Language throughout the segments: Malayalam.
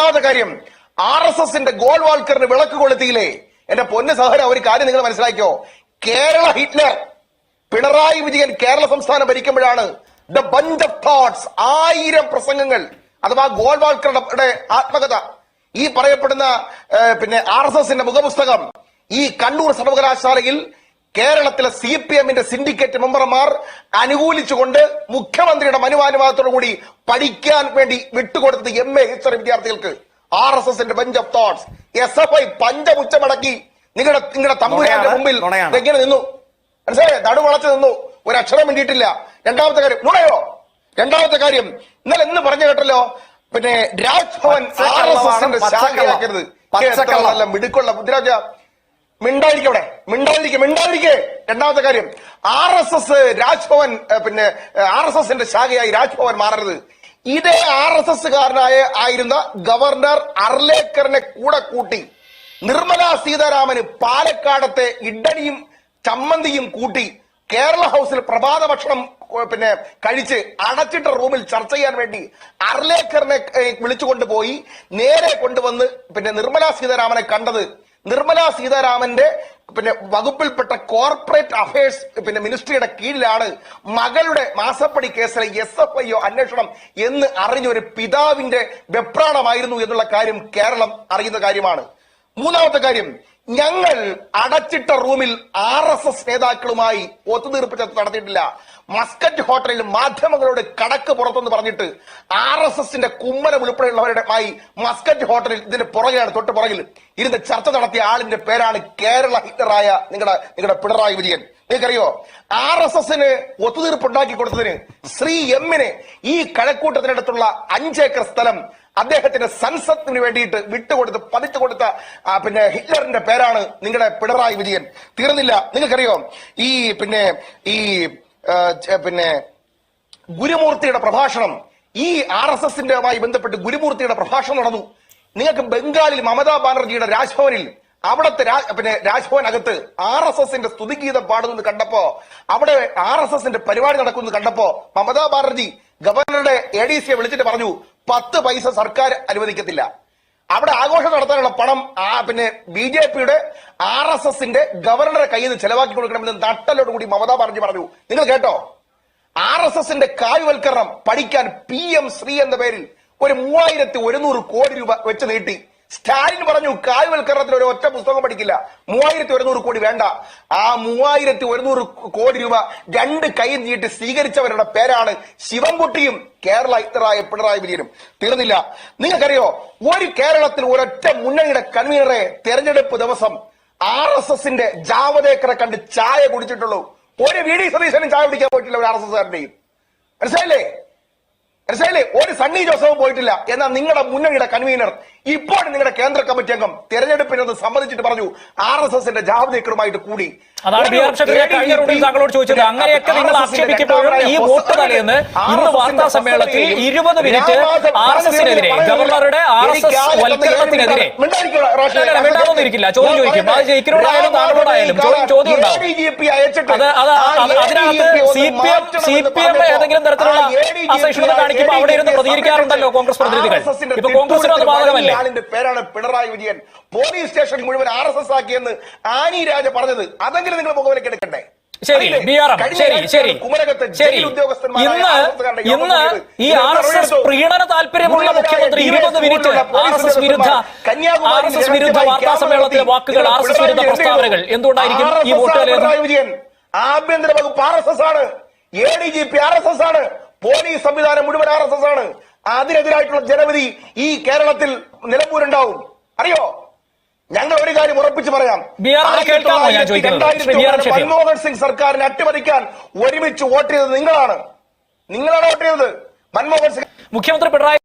ഒന്നാമത്തെ കാര്യം ആർ എസ് എസിന്റെ ഗോൾവാൾക്കറിന് വിളക്ക് കൊളുത്തിയില്ലേ? എന്റെ പൊന്ന് സഹോദര ഒരു കാര്യം നിങ്ങൾ മനസ്സിലാക്കിയോ? കേരള ഹിറ്റ്ലർ പിണറായി വിജയൻ കേരള സംസ്ഥാനം ഭരിക്കുമ്പോഴാണ് ദ ബഞ്ച് ഓഫ് തോട്ട്സ് ആയിരം പ്രസംഗങ്ങൾ അഥവാ ഗോൾവാൾക്കറുടെ ആത്മകഥ. ഈ പറയപ്പെടുന്ന പിന്നെ ആർ എസ് എസിന്റെ മുഖപുസ്തകം ഈ കണ്ണൂർ സർവകലാശാലയിൽ കേരളത്തിലെ സി പി എമ്മിന്റെ സിൻഡിക്കേറ്റ് മെമ്പർമാർ അനുകൂലിച്ചുകൊണ്ട് മുഖ്യമന്ത്രിയുടെ മനുവാനുവാദത്തോടു കൂടി പഠിക്കാൻ വേണ്ടി വിട്ടുകൊടുത്തത് എം എ ഹിസ്റ്ററി വിദ്യാർത്ഥികൾക്ക്. ആർ എസ് എസിന്റെ bunch of thoughts S F I പഞ്ചമുച്ചമടക്കി. നിങ്ങളുടെ നിങ്ങളുടെ തമ്പുരാന്റെ മുമ്പിൽ. എങ്ങനെ നിന്നു. മനസ്സിലായോ? നടുവളച്ച് നിന്നു. ഒരു അക്ഷരം വേണ്ടിയിട്ടില്ല രണ്ടാമത്തെ കാര്യം നുണയോ? രണ്ടാമത്തെ കാര്യം ഇന്നലെ എന്ന് പറഞ്ഞു കേട്ടല്ലോ? പിന്നെ രാജ്ഭവൻ ആർ എസ് എസിന്റെ ശാഖയാക്കരുത്. മിടുക്കുള്ള മുദ്രാജ മിണ്ടായിരിക്കവിടെ മിണ്ടാതിരിക്കും മിണ്ടാതിരിക്കേ. രണ്ടാമത്തെ കാര്യം ആർ എസ് എസ് രാജ്ഭവൻ പിന്നെ ആർ എസ് എസിന്റെ ശാഖയായി രാജ്ഭവൻ മാറരുത്. ഇതേ ആർ എസ് എസ് കാരനായ ആയിരുന്ന ഗവർണർ അർലേക്കറിനെ കൂടെ കൂട്ടി നിർമ്മല സീതാരാമന് പാലക്കാടത്തെ ഇഡ്ഡടിയും ചമ്മന്തിയും കൂട്ടി കേരള ഹൗസിൽ പ്രഭാത ഭക്ഷണം പിന്നെ കഴിച്ച് അടച്ചിട്ട റൂമിൽ ചർച്ച ചെയ്യാൻ വേണ്ടി അർലേക്കറിനെ വിളിച്ചു വിളിച്ചുകൊണ്ടുപോയി നേരെ കൊണ്ടുവന്ന് പിന്നെ നിർമ്മല സീതാരാമനെ കണ്ടത് നിർമ്മല സീതാരാമന്റെ പിന്നെ വകുപ്പിൽപ്പെട്ട കോർപ്പറേറ്റ് അഫയേഴ്സ് പിന്നെ മിനിസ്ട്രിയുടെ കീഴിലാണ് മകളുടെ മാസപ്പടി കേസിലെ എസ് എഫ് ഐ അന്വേഷണം എന്ന് അറിഞ്ഞ ഒരു പിതാവിന്റെ വെപ്രാണമായിരുന്നു എന്നുള്ള കാര്യം കേരളം അറിയുന്ന കാര്യമാണ്. മൂന്നാമത്തെ കാര്യം ഞങ്ങൾ അടച്ചിട്ട റൂമിൽ ആർ എസ് എസ് നേതാക്കളുമായി ഒത്തുതീർപ്പ് നടത്തിയിട്ടില്ല. മസ്കറ്റ് ഹോട്ടലിൽ മാധ്യമങ്ങളുടെ കടക്ക് പുറത്തെന്ന് പറഞ്ഞിട്ട് ആർ എസ് എസിന്റെ കുമ്മനം ഉൾപ്പെടെയുള്ളവരുടെ ആയി മസ്കറ്റ് ഹോട്ടലിൽ ഇതിന്റെ പുറകെയാണ് തൊട്ട് പുറകിൽ. ഇരുന്ന് ചർച്ച നടത്തിയ ആളിന്റെ പേരാണ് കേരള ഹിറ്ററായ നിങ്ങളുടെ നിങ്ങളുടെ പിണറായി വിജയൻ. നിങ്ങൾക്കറിയോ? ആർ എസ് എസിന് ഒത്തുതീർപ്പ് ഉണ്ടാക്കി കൊടുത്തതിന് ശ്രീ എമ്മിന് ഈ കഴക്കൂട്ടത്തിനടുത്തുള്ള അഞ്ചേക്കർ സ്ഥലം അദ്ദേഹത്തിന്റെ സൻസത്തിന് വേണ്ടിയിട്ട് വിട്ടുകൊടുത്ത് പതിച്ചു കൊടുത്ത പിന്നെ ഹിറ്റ്ലറിന്റെ പേരാണ് നിങ്ങളുടെ പിണറായി വിജയൻ. തീർന്നില്ല. നിങ്ങൾക്കറിയോ? ഈ പിന്നെ ഈ പിന്നെ ഗുരുമൂർത്തിയുടെ പ്രഭാഷണം ഈ ആർ എസ് എസിന്റെമായി ബന്ധപ്പെട്ട് ഗുരുമൂർത്തിയുടെ പ്രഭാഷണം നടന്നു. നിങ്ങൾക്ക് ബംഗാളിൽ മമതാ ബാനർജിയുടെ രാജ്ഭവനിൽ അവിടത്തെ പിന്നെ രാജ്ഭവൻ അകത്ത് ആർ എസ് എസിന്റെ സ്തുതിഗീതം പാടുന്നത് കണ്ടപ്പോ അവിടെ ആർ എസ് എസിന്റെ പരിപാടി നടക്കുന്നത് കണ്ടപ്പോ മമതാ ബാനർജി ഗവർണറുടെ എ ഡി സിയെ വിളിച്ചിട്ട് പറഞ്ഞു പത്ത് പൈസ സർക്കാർ അനുവദിക്കത്തില്ല. അവിടെ ആഘോഷം നടത്താനുള്ള പണം ആ പിന്നെ ബി ജെ പിയുടെ ആർ എസ് എസിന്റെ ഗവർണറെ കയ്യിൽ നിന്ന് ചെലവാക്കി കൊടുക്കണമെന്ന് നട്ടലോട് കൂടി മമതാ പറഞ്ഞു പറഞ്ഞു. നിങ്ങൾ കേട്ടോ? ആർ എസ് എസിന്റെ കായ്വൽക്കരണം പഠിക്കാൻ പി എം ശ്രീ എന്ന പേരിൽ ഒരു മൂവായിരത്തി ഒരുന്നൂറ് കോടി രൂപ വെച്ച് നീട്ടി. സ്റ്റാലിൻ പറഞ്ഞു കായവൽക്കരണത്തിൽ ഒരു ഒറ്റ പുസ്തകം പഠിക്കില്ല. മൂവായിരത്തി ഒരുന്നൂറ് കോടി വേണ്ട. ആ മൂവായിരത്തി ഒരുന്നൂറ് കോടി രൂപ രണ്ട് കൈ നീട്ടി സ്വീകരിച്ചവരുടെ പേരാണ് ശിവൻകുട്ടിയും കേരള ഇത്തറായ പിണറായി വിജയനും. തീർന്നില്ല. നിങ്ങൾക്കറിയോ ഒരു കേരളത്തിൽ ഒരൊറ്റ മുന്നണിയുടെ കൺവീനറെ തെരഞ്ഞെടുപ്പ് ദിവസം ആർ എസ് എസിന്റെ ജാവദേക്കറെ കണ്ട് ചായ കുടിച്ചിട്ടുള്ളൂ. ഒരു വി ഡി സതീശനും ചായ കുടിക്കാൻ പോയിട്ടില്ല ഒരു ആർ എസ് എസ്കാരന്റെയും. മനസ്സിലായില്ലേ? മനസ്സിലായില്ലേ? ഒരു സണ്ണി ജോസഫും പോയിട്ടില്ല. എന്നാൽ നിങ്ങളുടെ മുന്നണിയുടെ കൺവീനർ ഇപ്പോൾ നിങ്ങളുടെ കേന്ദ്ര കമ്മിറ്റി അംഗം തെരഞ്ഞെടുപ്പിനൊന്ന് സമ്മതിച്ചിട്ട് പറഞ്ഞു ആർ എസ് എസിന്റെ ജാവദേക്കറുമായിട്ട് കൂടി. താങ്കളോട് ചോദിച്ചത്. അങ്ങനെയൊക്കെ നിങ്ങൾ ഈ വോട്ട് തലേന്ന് ഇന്ന് വാർത്താ സമ്മേളനത്തിൽ ഇരുപത് മിനിറ്റ് ആർ എസ് എസിനെതിരെ ഗവർണറുടെ ആർ എസ് എസ് വൽക്കരണത്തിനെതിരെ വേണ്ടാതൊന്നും ഇരിക്കില്ല ചോദ്യം ചോദിക്കും. അത് ജയിക്കുന്നോടായാലും താങ്കളോടായാലും ചോദ്യം ചോദ്യം ഉണ്ടാവും. അത് അത് അത് അതിനകത്ത് C P M C P M ഏതെങ്കിലും തരത്തിലുള്ള അസഹിഷ്ണുത കാണിക്കുമ്പോൾ അവിടെ ഇരുന്ന് പ്രതികരിക്കാറുണ്ടല്ലോ കോൺഗ്രസ് പ്രതിനിധികൾ. ഇപ്പൊ കോൺഗ്രസിനും അത് ബാധകമല്ലേ. ആളിന്റെ പേരാണ് പിണറായി വിജയൻ. പോലീസ് സ്റ്റേഷൻ മുഴുവൻ ആർ എസ് എസ് ആക്കിയെന്ന് ആനി രാജ പറഞ്ഞത്. അതെങ്കിലും നിങ്ങൾ മുഖവിലേക്ക് എടുക്കണ്ടേ? ശരി? ബി ആർ എം ശരി ശരി കുമരകത്ത് ശരി. ഇന്ന് ഇന്ന് ഈ ആർ എസ് എസ് പ്രീണന താല്പര്യമുള്ള മുഖ്യമന്ത്രി ഇരുപത് മിനിറ്റ് ആർ എസ് എസ് വിരുദ്ധ ആർ എസ് എസ് വിരുദ്ധ വാർത്താ സമ്മേളനത്തിലെ വാക്കുകൾ ആർ എസ് എസ് വിരുദ്ധ പ്രസ്താവനകൾ. എന്തുകൊണ്ടായിരിക്കും ഈ വോട്ട് ആഭ്യന്തര വകുപ്പ് ആർ എസ് എസ് ആണ്. A D G P R S S ആണ്. പോലീസ് സംവിധാനം മുഴുവൻ ആർ എസ് എസ് ആണ്. അതിനെതിരായിട്ടുള്ള ജനവിധി ഈ കേരളത്തിൽ നിലമ്പൂരുണ്ടാവും. അറിയോ? ഞങ്ങൾ ഒരു കാര്യം ഉറപ്പിച്ചു പറയാം. മൻമോഹൻ സിംഗ് സർക്കാരിനെ അട്ടിമറിക്കാൻ ഒരുമിച്ച് വോട്ട് ചെയ്തത് നിങ്ങളാണ്. നിങ്ങളാണ് വോട്ട് ചെയ്തത്. മൻമോഹൻ സിംഗ് മുഖ്യമന്ത്രി പിണറായി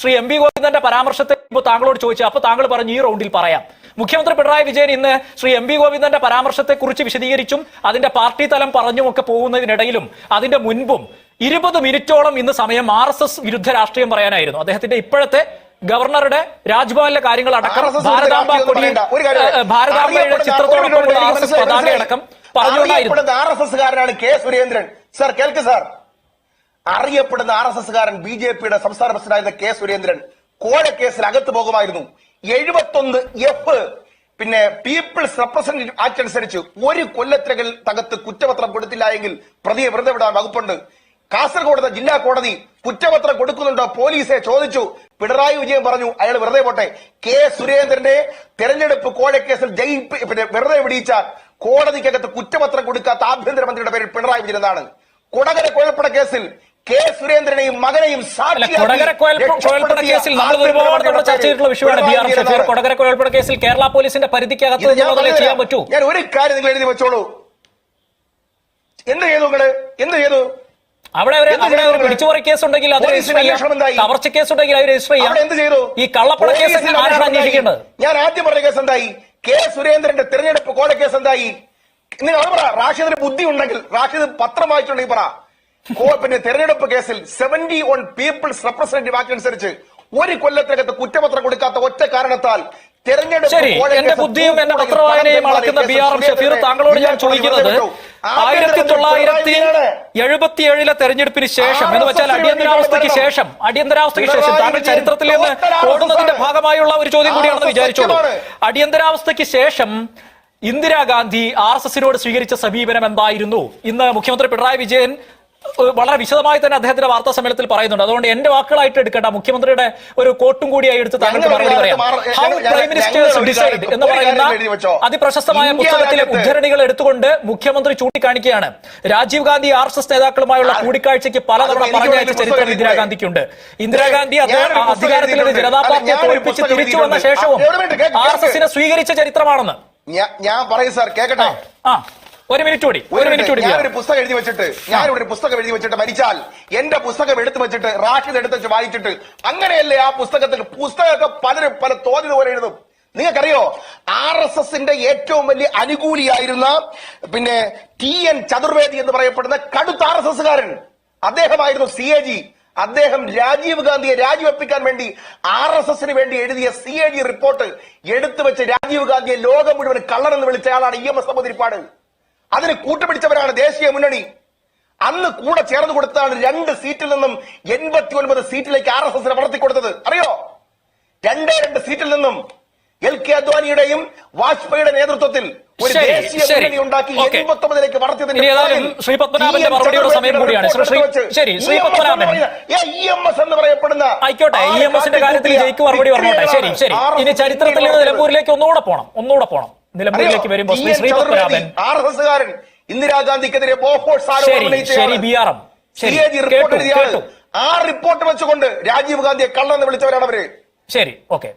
ശ്രീ എം വി ഗോവിന്ദന്റെ പരാമർശത്തെ ഇപ്പോൾ താങ്കളോട് ചോദിച്ചു. അപ്പൊ താങ്കൾ പറഞ്ഞു ഈ റൗണ്ടിൽ പറയാം. മുഖ്യമന്ത്രി പിണറായി വിജയൻ ഇന്ന് ശ്രീ എം വി ഗോവിന്ദന്റെ പരാമർശത്തെ കുറിച്ച് വിശദീകരിച്ചും അതിന്റെ പാർട്ടി തലം പറഞ്ഞുമൊക്കെ പോകുന്നതിനിടയിലും അതിന്റെ മുൻപും ഇരുപത് മിനിറ്റോളം ഇന്ന് സമയം ആർ എസ് എസ് വിരുദ്ധ രാഷ്ട്രീയം പറയാനായിരുന്നു. അദ്ദേഹത്തിന്റെ ഇപ്പോഴത്തെ ഗവർണറുടെ രാജ്ഭവനിലെ കാര്യങ്ങൾ അടക്കം ഭാരതാംബ കൊടി ഭാരതാംബയുടെ ചിത്രത്തോടൊപ്പമുള്ള ആർ എസ് എസ് പതാക അടക്കം പറഞ്ഞുകൊണ്ടായിരുന്നു. R S K Surendran. Sir കേൾക്ക് സാർ. അറിയപ്പെടുന്ന ആർ എസ് എസ്കാരൻ ബി ജെ പിയുടെ സംസ്ഥാന പ്രസിഡന്റായിരുന്ന കെ സുരേന്ദ്രൻ കോഴക്കേസിൽ അകത്ത് പോകുമായിരുന്നു. എഴുപത്തൊന്ന് എഫ് പിന്നെ പീപ്പിൾസ് റെപ്രസെന്റേറ്റീവ് ആക്ട് അനുസരിച്ച് ഒരു കൊല്ലത്തിനകൾ തകത്ത് കുറ്റപത്രം കൊടുത്തില്ല എങ്കിൽ പ്രതിയെ വെറുതെ വിടാൻ വകുപ്പുണ്ട്. കാസർഗോഡ് ജില്ലാ കോടതി കുറ്റപത്രം കൊടുക്കുന്നുണ്ടോ പോലീസെ ചോദിച്ചു. പിണറായി വിജയൻ പറഞ്ഞു അയാൾ വെറുതെ പോട്ടെ. കെ സുരേന്ദ്രന്റെ തെരഞ്ഞെടുപ്പ് കോഴക്കേസിൽ ജയിപ്പ് പിന്നെ വെറുതെ വിടിയിച്ച കോടതിക്കകത്ത് കുറ്റപത്രം കൊടുക്കാത്ത ആഭ്യന്തരമന്ത്രിയുടെ പേരിൽ പിണറായി വിജയൻ എന്നാണ് കൊടകര കൊഴപ്പട കേസിൽ കെ സുരേന്ദ്രനെയും മകനെയും കൊടകര കേസിൽ നമ്മൾ ഒരുപാട് നമ്മൾ ചർച്ച ചെയ്തിട്ടുള്ള വിഷയമാണ് B R M Shafeer Kodakara കുഴൽപ്പണ കേസിൽ കേരള പോലീസിന്റെ പരിധിക്കകത്ത് ചെയ്യാൻ പറ്റൂ. ഞാൻ ഒരു കാര്യം നിങ്ങൾ എഴുതി വെച്ചോളൂ. എന്ത് ചെയ്തു നിങ്ങൾ എന്ത് ചെയ്തു? അവിടെ പിടിച്ചുപറി കേസ് ഉണ്ടെങ്കിൽ അത് രജിസ്റ്റർ ചെയ്യാം? കവർച്ച കേസ് ഉണ്ടെങ്കിൽ അത് രജിസ്റ്റർ ചെയ്യാം. എന്ത് ചെയ്തു? ഈ കള്ളപ്പട കേസ് ആരാണ് അന്വേഷിക്കേണ്ടത് ഞാൻ ആദ്യം പറഞ്ഞ കേസ് എന്തായി? കെ സുരേന്ദ്രന്റെ തെരഞ്ഞെടുപ്പ് കോട കേസ് എന്തായി? നിങ്ങൾ അത് പറ. റാഷിദിന് ബുദ്ധി ഉണ്ടെങ്കിൽ റാഷിദ് പത്രം വായിച്ചിട്ടുണ്ടെങ്കിൽ പറ. പിന്നെ തെരഞ്ഞെടുപ്പ് കേസിൽ seventy one people's representative act അനുസരിച്ച് ഒരു കൊല്ലത്തിനകത്ത് കുറ്റപത്രം കൊടുക്കാത്ത ഒറ്റ കാരണത്താൽ തെരഞ്ഞെടുപ്പ് എന്റെ ബുദ്ധിയും എന്റെ പത്രവായനയും അളക്കുന്ന ബി ആർ എം ഷഫീർ താങ്കളോട് ഞാൻ ചോദിക്കുന്നത്. ആയിരത്തി തൊള്ളായിരത്തി എഴുപത്തിയേഴിലെ തെരഞ്ഞെടുപ്പിന് ശേഷം എന്ന് വെച്ചാൽ അടിയന്തരാവസ്ഥയ്ക്ക് ശേഷം അടിയന്തരാവസ്ഥയ്ക്ക് ശേഷം താങ്കൾ ചരിത്രത്തിൽ നിന്ന് ഓടുന്നതിന്റെ ഭാഗമായുള്ള ഒരു ചോദ്യം കൂടിയാണെന്ന് വിചാരിച്ചോളൂ. അടിയന്തരാവസ്ഥയ്ക്ക് ശേഷം ഇന്ദിരാഗാന്ധി ആർ എസ് എസിനോട് സ്വീകരിച്ച സമീപനം എന്തായിരുന്നു? ഇന്ന് മുഖ്യമന്ത്രി പിണറായി വിജയൻ വളരെ വിശദമായി തന്നെ അദ്ദേഹത്തിന്റെ വാർത്താ സമ്മേളനത്തിൽ പറയുന്നുണ്ട്. അതുകൊണ്ട് എന്റെ വാക്കുകളായിട്ട് എടുക്കേണ്ട മുഖ്യമന്ത്രിയുടെ ഒരു കോട്ടും കൂടിയായി എടുത്ത് താങ്കൾക്ക് മറുപടി പറയാം. ഹൗ പ്രൈം മിനിസ്റ്റേഴ്സ് ഡിസൈഡ് എന്ന് പറയുന്ന. അതിപ്രശസ്തമായ പുസ്തകത്തിലെ ഉദ്ധരണികൾ എടുത്തുകൊണ്ട് മുഖ്യമന്ത്രി ചൂണ്ടിക്കാണിക്കുകയാണ്. Rajiv Gandhi R S S നേതാക്കളുമായുള്ള കൂടിക്കാഴ്ചയ്ക്ക് പലതവണ പറഞ്ഞയച്ച ചരിത്രം ഇന്ദിരാഗാന്ധിക്കുണ്ട്. ഇന്ദിരാഗാന്ധി അദ്ദേഹം ജനതാ പാർട്ടിയെ തോൽപ്പിച്ച് തിരിച്ചു വന്ന ശേഷവും ആർ എസ് എസിനെ സ്വീകരിച്ച ചരിത്രമാണെന്ന്. ഞാൻ പറയും സാർ കേക്കട്ടെ? ആ. ഒരു മിനിറ്റ് കൂടി ഒരു മിനിറ്റ് കൂടി ഞാൻ ഒരു പുസ്തകം എഴുതി വെച്ചിട്ട് ഞാനിവിടെ ഒരു പുസ്തകം എഴുതി വെച്ചിട്ട് മരിച്ചാൽ എന്റെ പുസ്തകം എടുത്തു വെച്ചിട്ട് റാഷിദ് എടുത്ത് വെച്ച് വായിച്ചിട്ട് അങ്ങനെയല്ലേ ആ പുസ്തകത്തിൽ പുസ്തകമൊക്കെ പലരും പല തോന്നിയത് പോലെ എഴുതും. നിങ്ങൾക്കറിയോ? ആർ എസ് എസിന്റെ ഏറ്റവും വലിയ അനുകൂലിയായിരുന്ന പിന്നെ ടി എൻ ചതുർവേദി എന്ന് പറയപ്പെടുന്ന കടുത്ത ആർ എസ് എസ്കാരൻ അദ്ദേഹമായിരുന്നു സി എ ജി അദ്ദേഹം രാജീവ് ഗാന്ധിയെ രാജിവെപ്പിക്കാൻ വേണ്ടി ആർ എസ് എസിന് വേണ്ടി എഴുതിയ സി എ ജി റിപ്പോർട്ട് എടുത്തു വെച്ച് രാജീവ് ഗാന്ധിയെ ലോകം മുഴുവൻ കള്ളനെന്ന് വിളിച്ച ആളാണ് ഇ എം എസ് നമ്പൂതിരിപ്പാട് അതിന് കൂട്ടുപിടിച്ചവരാണ് ദേശീയ മുന്നണി. അന്ന് കൂടെ ചേർന്ന് കൊടുത്തതാണ് രണ്ട് സീറ്റിൽ നിന്നും എൺപത്തി ഒൻപത് സീറ്റിലേക്ക് ആർ എസ് എസിനെ വളർത്തിക്കൊടുത്തത് അറിയോ? രണ്ടേ രണ്ട് സീറ്റിൽ നിന്നും എൽ കെ അദ്വാനിയുടെയും വാജ്പേയിയുടെ നേതൃത്വത്തിൽ ഒരു ദേശീയ മുന്നണി ഉണ്ടാക്കി ഓക്കേ. എൺപത്തി ഒമ്പതിലേക്ക് വളർത്തിയതിന്റെ ഇനി ശ്രീ പത്മനാഭന്റെ മറുപടിയുടെ സമയം കൂടിയാണ്. ശ്രീ- ശ്രീ- പത്മനാഭൻ. ആയിക്കോട്ടെ ഇ എം എസിന്റെ കാര്യത്തിൽ ജയിക്ക് മറുപടി പറഞ്ഞോട്ടെ. ശരി ശരി. ഇനി ചരിത്രത്തിൽ നിന്ന് നിലമ്പൂരിലേക്ക് ഒന്നുകൂടെ പോണം ഒന്നുകൂടെ പോണം. നിലമ്പൂരിലേക്ക് വരുമ്പോൾ ശ്രീ ശ്രീ പത്മനാഭൻ ആർ എസ് എസ്കാരൻ ഇന്ദിരാഗാന്ധിക്കെതിരെ ആ റിപ്പോർട്ട് വെച്ചുകൊണ്ട് രാജീവ് ഗാന്ധിയെ കള്ളെന്ന് വിളിച്ചവരാണ് അവർ. ശരി ഓക്കെ.